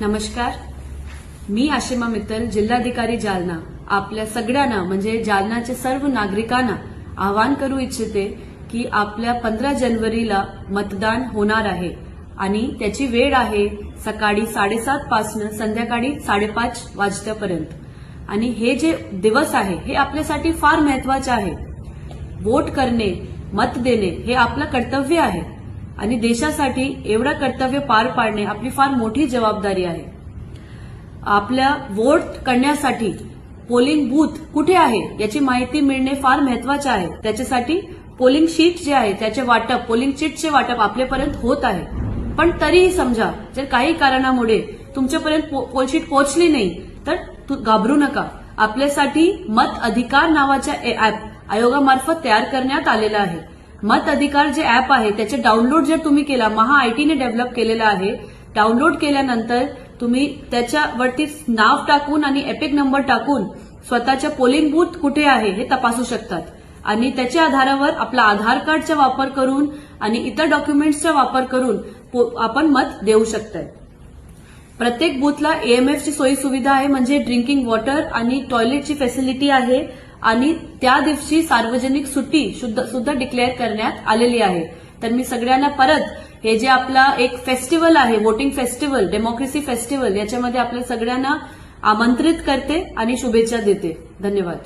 नमस्कार. मी आशिमा मित्तल जिल्हाधिकारी जालना. आपल्या सगळ्यांना म्हणजे जालनाच्या सर्व नागरिकांना आवाहन करू इच्छिते की आपल्या पंधरा जानेवारीला मतदान होणार आहे आणि त्याची वेळ आहे सकाळी साडेसात पासून संध्याकाळी साडेपाच वाजतापर्यंत. आणि हे जे दिवस आहे हे आपल्यासाठी फार महत्त्वाचे आहे. वोट करणे मत देणे हे आपलं कर्तव्य आहे. आणि देशासाठी एवढं कर्तव्य पार पाडणे आपली फार मोठी जबाबदारी आहे. आपल्या वोट करण्यासाठी पोलिंग बूथ कुठे आहे याची माहिती मिळणे फार महत्त्वाचे आहे. त्याच्यासाठी पोलिंग शीट जे आहे त्याचे वाटप पोलिंग शीटचे वाटप आपल्यापर्यंत होत आहे. पण तरीही समजा जर काही कारणामुळे तुमच्यापर्यंत पो- पोल शीट पोहोचली नाही तर तू घाबरू नका. आपल्यासाठी मत अधिकार नावाच्या ऍप आयोगामार्फत तयार करण्यात आलेला आहे. मत अधिकार जे ऍप आहे त्याचे डाउनलोड जर तुम्ही केला महा आयटीने डेव्हलप केलेला आहे डाउनलोड केल्यानंतर तुम्ही त्याच्यावरती नाव टाकून आणि एपिक नंबर टाकून स्वतःच्या पोलिंग बूथ कुठे आहे हे तपासू शकतात. आणि त्याच्या आधारावर आपला आधार कार्डचा वापर करून आणि इतर डॉक्युमेंट्सचा वापर करून पो- आपण मत देऊ शकताय. प्रत्येक बूथला एएमएफची सोयी सुविधा आहे म्हणजे ड्रिंकिंग वॉटर आणि टॉयलेटची फॅसिलिटी आहे. आणि त्या दिवशी सार्वजनिक सुट्टी सुद्धा डिक्लेअर करण्यात आलेली आहे. तर मी सगळ्यांना परत हे जे आपला एक फेस्टिवल आहे वोटिंग फेस्टिवल डेमोक्रेसी फेस्टिवल याच्यामध्ये आपल्या सगळ्यांना आमंत्रित करते आणि शुभेच्छा देते. धन्यवाद.